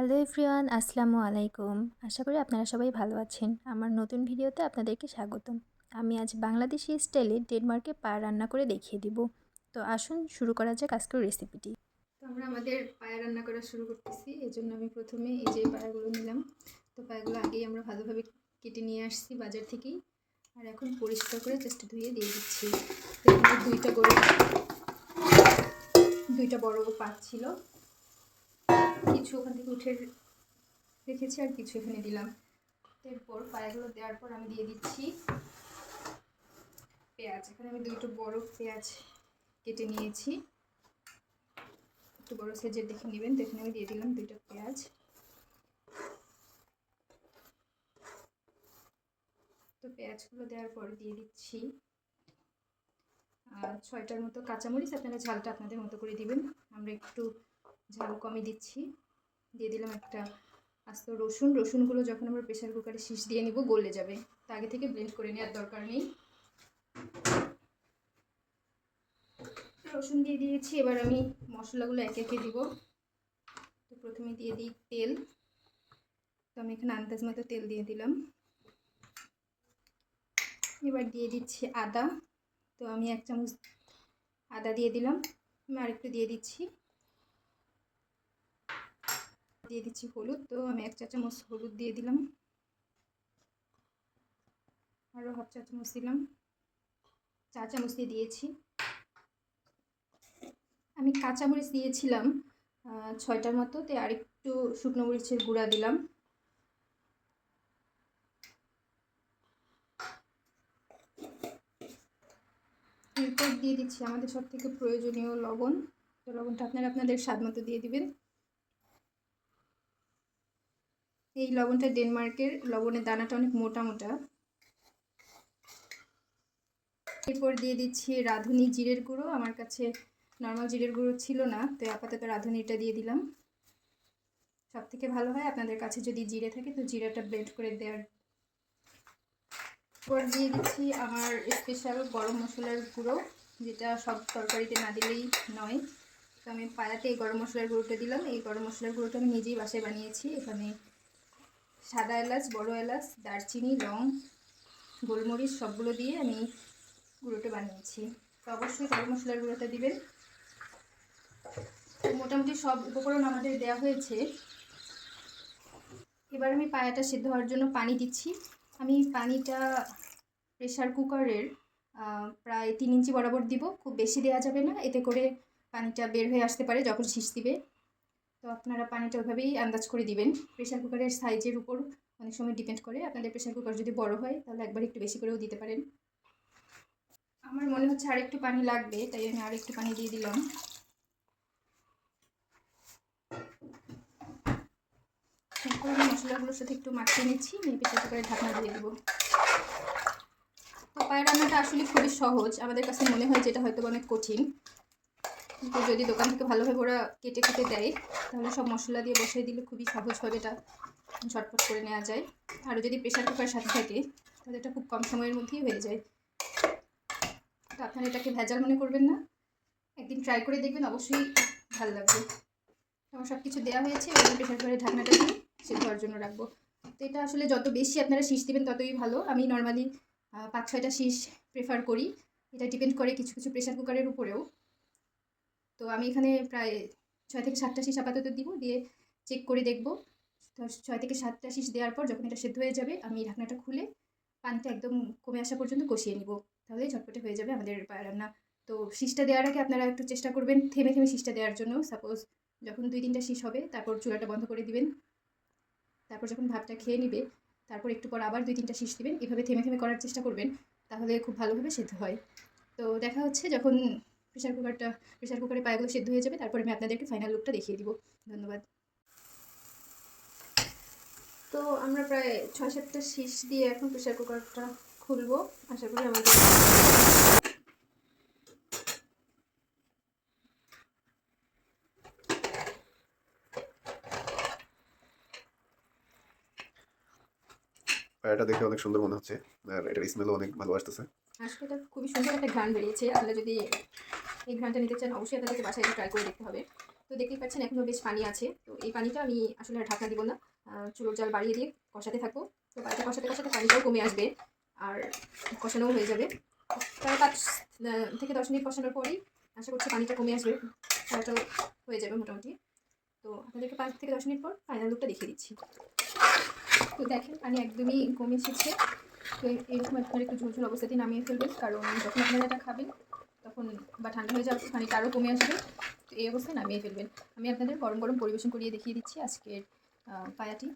Hello everyone আসসালামু আলাইকুম। আশা করি আপনারা সবাই ভালো আছেন। আমার নতুন ভিডিওতে আপনাদেরকে স্বাগতম। আমি আজ বাংলাদেশি স্টাইলে ডেনমার্কে পা রান্না করে দেখিয়ে দিব। তো আসুন শুরু করা যাক আজকের রেসিপিটি তো আমরা আমাদের পায়া রান্না করা শুরু করতেছি। এই জন্য আমি প্রথমে এই যে পায়াগুলো নিলাম। তো পায়াগুলো আগেই আমরা ভালোভাবে কেটে নিয়ে আসছি বাজার থেকেই। আর এখন পরিষ্কার করে জাস্ট ধুয়ে দিয়ে দিচ্ছি। দুইটা গরু, দুইটা বড় পাত ছিল। কিছু ওখান থেকে উঠে রেখেছি আর কিছু এখানে দিলাম। এরপর পায়াগুলো দেওয়ার পর আমি দিয়ে দিচ্ছি পেঁয়াজ। এখানে আমি দুটো বড় পেঁয়াজ কেটে নিয়েছি। একটু বড় সাইজের দেখে নেবেন। তো এখানে আমি দিয়ে দিলাম দুটো পেঁয়াজ। তো পেঁয়াজগুলো দেওয়ার পর দিয়ে দিচ্ছি ছয়টার মতো কাঁচামরিচ। আপনারা ঝালটা আপনাদের মতো করে দিবেন। আমরা একটু ঝাল কমই দিচ্ছি। দিয়ে দিলাম একটা আস্ত রসুন। রসুনগুলো যখন আমরা প্রেশার কুকারে শীষ দিয়ে নিব, গলে যাবে। তা আগে থেকে ব্লেন্ড করে নেওয়ার দরকার নেই। রসুন দিয়ে দিয়েছি, এবার আমি মশলাগুলো একে একে দিব। তো প্রথমে দিয়ে দিই তেল। তো আমি এখানে আন্দাজ মতো তেল দিয়ে দিলাম। এবার দিয়ে দিচ্ছি আদা। তো আমি এক চামচ আদা দিয়ে দিলাম। আমি আরেকটু দিয়ে দিচ্ছি। দিয়ে দিচ্ছি হলুদ, তো আমি এক চা চামচ হলুদ দিয়ে দিলাম। আরও হাফ চা চামচ দিলাম। চা চামচ দিয়ে দিয়েছি। আমি কাঁচামরিচ দিয়েছিলাম ছয়টার মতো, তো আরেকটু শুকনো মরিচের গুঁড়া দিলাম। দিয়ে দিচ্ছি আমাদের সব থেকে প্রয়োজনীয় লবণ। তো লবণটা আপনারা আপনাদের স্বাদ মতো দিয়ে দিবেন। এই লবণটা ডেনমার্কের লবণের দানাটা অনেক মোটা মোটা। এরপর দিয়ে দিচ্ছি রাঁধুনি জিরের গুঁড়ো। আমার কাছে নর্মাল জিরের গুঁড়ো ছিল না, তো আপাতত রাঁধুনিটা দিয়ে দিলাম। সব থেকে ভালো হয় আপনাদের কাছে যদি জিরে থাকে, তো জিরাটা ব্লেন্ড করে দেওয়ার। পর দিয়ে দিচ্ছি আমার স্পেশাল গরম মশলার গুঁড়ো, যেটা সব তরকারিতে না দিলেই নয়। তো আমি পায়াতে এই গরম মশলার গুঁড়োটা দিলাম। এই গরম মশলার গুঁড়োটা আমি নিজেই বাসায় বানিয়েছি। এখানে সাদা এলাচ, বড় এলাচ, দারচিনি, লং, গোলমরিচ সবগুলো দিয়ে আমি গুঁড়োটা বানিয়েছি। তো অবশ্যই গরম মশলার গুঁড়োটা দিবেন। মোটামুটি সব উপকরণ আমাদের দেওয়া হয়েছে। এবার আমি পায়াটা সেদ্ধ হওয়ার জন্য পানি দিচ্ছি। আমি পানিটা প্রেশার কুকারের প্রায় তিন ইঞ্চি বরাবর দিব। খুব বেশি দেওয়া যাবে না। এতে করে পানিটা বের হয়ে আসতে পারে যখন শীষ দিবে। তো আপনারা পানিটা ওইভাবেই আন্দাজ করে দিবেন। প্রেশার কুকারের সাইজের উপর অনেক সময় ডিপেন্ড করে। আপনাদের প্রেশার কুকার যদি বড় হয়, তাহলে একবার একটু বেশি করেও দিতে পারেন। আমার মনে হচ্ছে আর একটু পানি লাগবে, তাই আমি আর একটু পানি দিয়ে দিলাম। আমি মশলাগুলোর সাথে একটু মাখিয়ে নিচ্ছি, নিয়ে প্রেশার কুকারে ঢাকনা দিয়ে দেবো। তো পায়ের রান্নাটা আসলে খুবই সহজ। আমাদের কাছে মনে হয় যেটা হয়তো অনেক কঠিন। কিন্তু যদি দোকান থেকে ভালোভাবে ওরা কেটে কেটে দেয়, তাহলে সব মশলা দিয়ে বসিয়ে দিলে খুবই সহজভাবে এটা ঝটপট করে নেওয়া যায়। আর যদি প্রেশার কুকার সাথে থাকে, তাহলে এটা খুব কম সময়ের মধ্যেই হয়ে যায়। তো আপনারা এটাকে ভেজাল মনে করবেন না। একদিন ট্রাই করে দেখবেন, অবশ্যই ভালো লাগবে। আমার সব কিছু দেওয়া হয়েছে, এবার প্রেশার কুকারের ঢাকনাটা দিয়ে সেদ্ধ হওয়ার জন্য রাখব। তো এটা আসলে যত বেশি আপনারা শীষ দেবেন, ততই ভালো। আমি নর্মালি পাঁচ ছয়টা শীষ প্রেফার করি। এটা ডিপেন্ড করে কিছু কিছু প্রেশার কুকারের উপরেও। তো আমি এখানে প্রায় ছয় থেকে সাতটা শীষ আপাতত দিব, দিয়ে চেক করে দেখব। তো ছয় থেকে সাতটা শীষ দেওয়ার পর যখন এটা সেদ্ধ হয়ে যাবে, আমি ঢাকনাটা খুলে পানিটা একদম কমে আসা পর্যন্ত কষিয়ে নিব। তাহলে ঝটপটে হয়ে যাবে আমাদের রান্না। তো শীষটা দেওয়ার আগে আপনারা একটু চেষ্টা করবেন থেমে থেমে শীষটা দেওয়ার জন্য। সাপোজ যখন দুই তিনটা শীষ হবে, তারপর চুলাটা বন্ধ করে দিবেন। তারপর যখন ভাতটা খেয়ে নিবে, তারপর একটু পর আবার দুই তিনটা শীষ দিবেন। এভাবে থেমে থেমে করার চেষ্টা করবেন, তাহলে খুব ভালোভাবে সেদ্ধ হয়। তো দেখা হচ্ছে যখন প্রেশার কুকারটা প্রেশার কুকারে পায়েগুলো সেদ্ধ হয়ে যাবে তারপরে আমি আপনাদেরকে ফাইনাল লুকটা দেখিয়ে দিব। ধন্যবাদ। তো আমরা প্রায় ছয় সাতটা শীষ দিয়ে এখন প্রেশার কুকারটা খুলবো। আশা করি আমাদের এটা দেখে অনেক সুন্দর মনে হচ্ছে আর এটার স্মেলও অনেক ভালো আসতেছে। আসলে এটা খুবই সুন্দর একটা ঘ্রাণ বেরিয়েছে। আপনারা যদি এই ঘ্রাণটা নিতে চান অবশ্যই আপনাদেরকে বাসায় ট্রাই করে দেখতে হবে। তো দেখতেই পাচ্ছেন এখনও বেশ পানি আছে। তো এই পানিটা আমি আসলে ঢাকনা দিব না। চুলোর জাল বাড়িয়ে দিয়ে কষাতে থাকব। তো পানিটা কষাতে কষাতে পানিটাও কমে আসবে আর কষানোও হয়ে যাবে। প্রায় পাঁচ থেকে দশ মিনিট কষানোর পরেই আশা করছি পানিটা কমে আসবে। পানিটাও হয়ে যাবে মোটামুটি। তো আপনাদেরকে পাঁচ থেকে দশ মিনিট পর ফাইনাল লুকটা দেখিয়ে দিচ্ছি। তো দেখেন পানি একদমই কমে এসেছে। তো আপনার একটু ঝোল ঝোল অবস্থাতেই নামিয়ে ফেলবেন। কারণ যখন আপনারা এটা খাবেন তখন বা ঠান্ডা হয়ে যাওয়ার খানিক আরও কমে আসবে। তো এই অবস্থায় নামিয়ে ফেলবেন। আমি আপনাদের গরম গরম পরিবেশন করিয়ে দেখিয়ে দিচ্ছি আজকের পায়াটি।